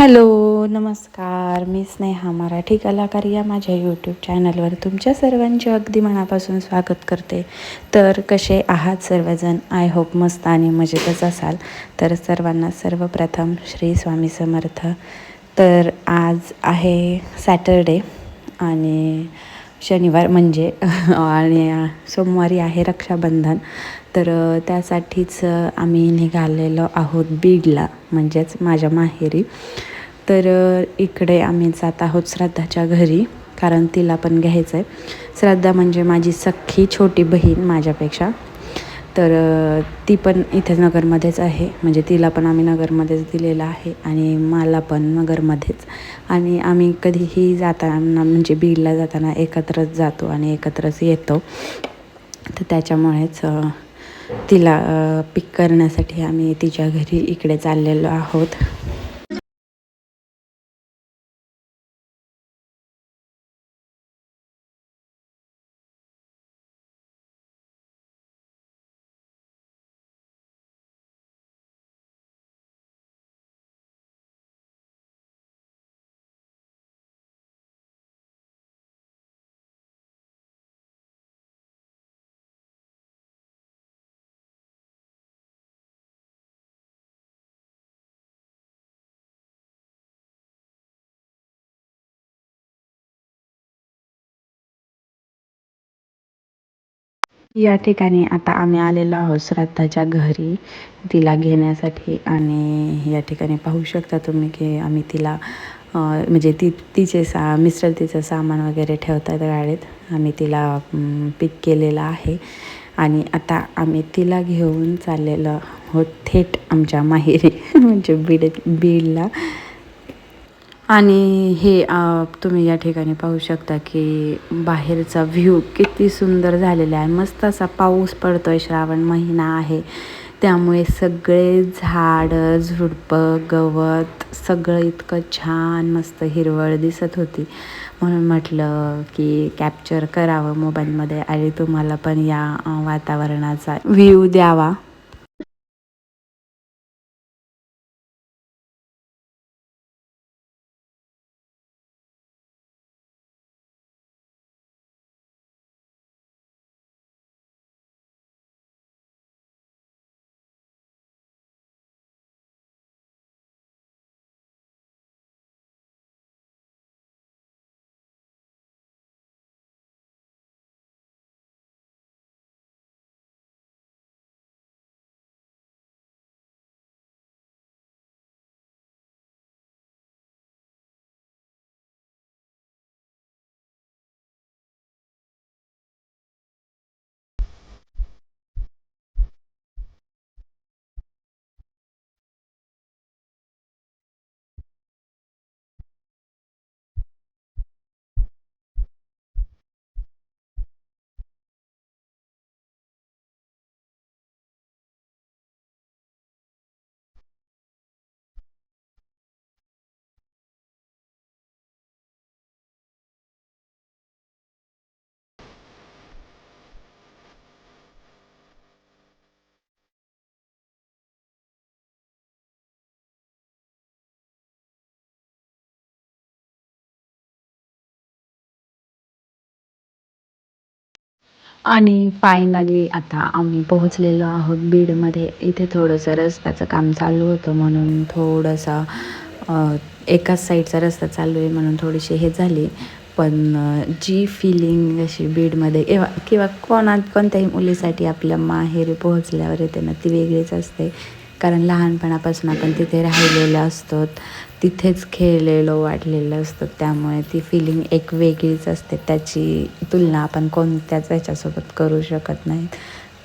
Hello नमस्कार. मी स्नेहा मराठी कलाकार या माझ्या यूट्यूब चॅनलवर तुमच्या सर्वांचे अगदी मनापासून स्वागत करते. तर कसे आहात सर्वजण? आय होप मस्त आणि मजेतच असाल. तर सर्वांना सर्वप्रथम श्री स्वामी समर्थ. तर आज आहे सॅटरडे आणि शनिवार म्हणजे आणि सोमवारी आहे रक्षाबंधन. तर त्यासाठीच आम्ही निघालेलो आहोत बीडला म्हणजेच माझ्या माहेरी. तर इकडे आम्ही जात आहोत श्रद्धाच्या घरी कारण तिला पण घ्यायचं आहे श्रद्धा म्हणजे माझी सख्खी छोटी बहीण माझ्यापेक्षा. तर ती पण इथे नगरमध्येच आहे. म्हणजे तिला पण आम्ही नगरमध्येच दिलेलं आहे आणि मला पण नगरमध्येच. आणि आम्ही कधीही जाताना म्हणजे बीडला जाताना एकत्रच जातो आणि एकत्रच येतो. तर त्याच्यामुळेच तिला पिक करण्यासाठी आम्ही तिच्या घरी इकडे चाललेलो आहोत. या ठिकाणी आता आम्ही आलेलो आहोत श्रद्धाच्या घरी तिला घेण्यासाठी आणि या ठिकाणी पाहू शकता तुम्ही की आम्ही तिला म्हणजे ती तिचे सा मिस्टर तिचं सामान वगैरे ठेवतात गाडीत. आम्ही तिला पिक केलेलं आहे. आणि आता आम्ही तिला घेऊन चाललेलो आहोत थेट आमच्या माहेरी म्हणजे बीड बीडला. आणि हे तुम्ही या ठिकाणी पाहू शकता की बाहेरचा व्ह्यू किती सुंदर झालेला आहे. मस्त असा पाऊस पडतो आहे श्रावण महिना आहे. त्यामुळे सगळे झाडं झुडपं गवत सगळं इतकं छान मस्त हिरवळ दिसत होती. म्हणून म्हटलं की कॅप्चर करावं मोबाईलमध्ये आणि तुम्हाला पण या वातावरणाचा व्ह्यू द्यावा. आणि फायनली आता आम्ही पोहोचलेलो आहोत बीडमध्ये. इथे थोडंसं रस्त्याचं काम चालू होतं म्हणून थोडंसं एकाच साईडचा रस्ता चालू आहे म्हणून थोडीशी हे झाली. पण जी फिलिंग अशी बीडमध्ये किंवा किंवा कोणा कोणत्याही मुलीसाठी आपल्या माहेरी पोहोचल्यावर येते ना ती वेगळीच असते. कारण लहानपणापासून आपण तिथे राहिलेलो असतो तिथेच खेळलेलो वाढलेलं असतो. त्यामुळे ती फिलिंग एक वेगळीच असते. त्याची तुलना आपण कोणत्याच याच्यासोबत करू शकत नाही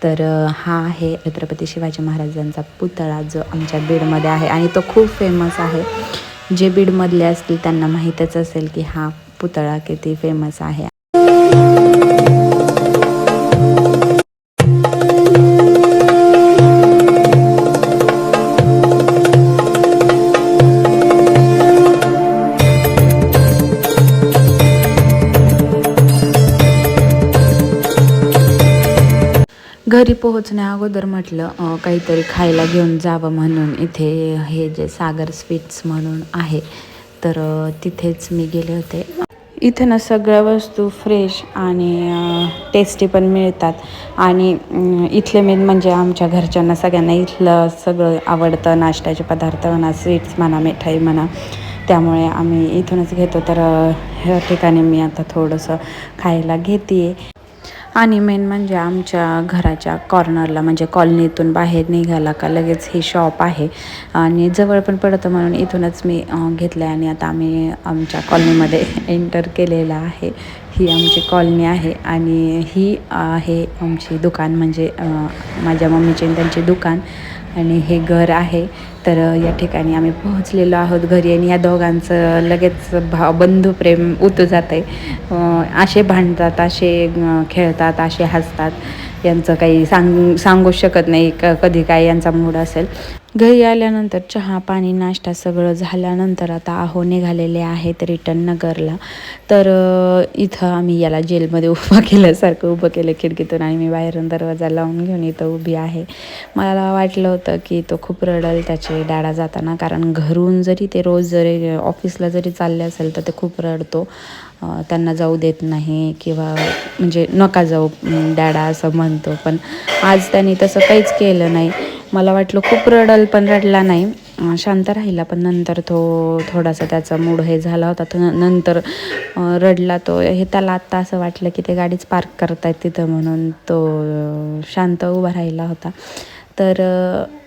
तर हा आहे छत्रपती शिवाजी महाराजांचा पुतळा जो आमच्या बीडमध्ये आहे आणि तो खूप फेमस आहे. जे बीडमधले असतील त्यांना माहीतच असेल की हा पुतळा किती फेमस आहे. घरी पोहोचण्या अगोदर म्हटलं काहीतरी खायला घेऊन जावं म्हणून इथे हे जे सागर स्वीट्स म्हणून आहे तर तिथेच मी गेले होते. इथे ना सगळ्या वस्तू फ्रेश आणि टेस्टी पण मिळतात. आणि इथले मेन म्हणजे आमच्या घरच्यांना सगळ्यांना इथलं सगळं आवडतं नाश्त्याचे पदार्थ म्हणा स्वीट्स म्हणा मिठाई म्हणा. त्यामुळे आम्ही इथूनच घेतो. तर ह्या ठिकाणी मी आता थोडंसं खायला घेते आणि मेन म्हणजे आमच्या घराच्या कॉर्नरला म्हणजे कॉलनीतून बाहेर निघाला का लगेच हे शॉप आहे. आणि जवळ पण पडतं म्हणून इथूनच मी घेतलं आहे आणि आता आम्ही आमच्या कॉलनीमध्ये एंटर केलेलं आहे. ही आमची कॉलनी आहे आणि ही आहे आमची दुकान म्हणजे माझ्या मम्मीचे आणि त्यांचे दुकान. आणि हे घर आहे. तर या ठिकाणी आम्ही पोहोचलेलो आहोत घरी आणि या दोघांचं लगेच भाव बंधुप्रेम उतू जात आहे असे भांडतात असे खेळतात असे हसतात. यांचं काही सांग सांगू शकत नाही क कधी काय यांचा मूड असेल. घरी आल्यानंतर चहा पाणी नाश्ता सगळं झाल्यानंतर आता आहो निघालेले आहेत रिटर्न नगरला. तर इथं आम्ही याला जेलमध्ये उभं केल्यासारखं उभं केलं खिडकीतून आणि मी बाहेरून दरवाजा लावून घेऊन इथं उभी आहे. मला वाटलं होतं की तो खूप रडल त्याचे डॅडा जाताना कारण घरून जरी ते रोज जरी ऑफिसला जरी चालले असेल तर ते खूप रडतो. त्यांना जाऊ देत नाही किंवा म्हणजे नका जाऊ डॅडा असं म्हणतो. पण आज त्यांनी तसं काहीच केलं नाही. मला वाटलं खूप रडल पण रडला नाही. शांत राहिला पण नंतर तो थोडासा त्याचा मूड हे झाला होता. तर न- नंतर रडला तो. हे त्याला आत्ता असं वाटलं की ते गाडीच पार्क करतायत तिथं म्हणून तो शांत उभा राहिला होता. तर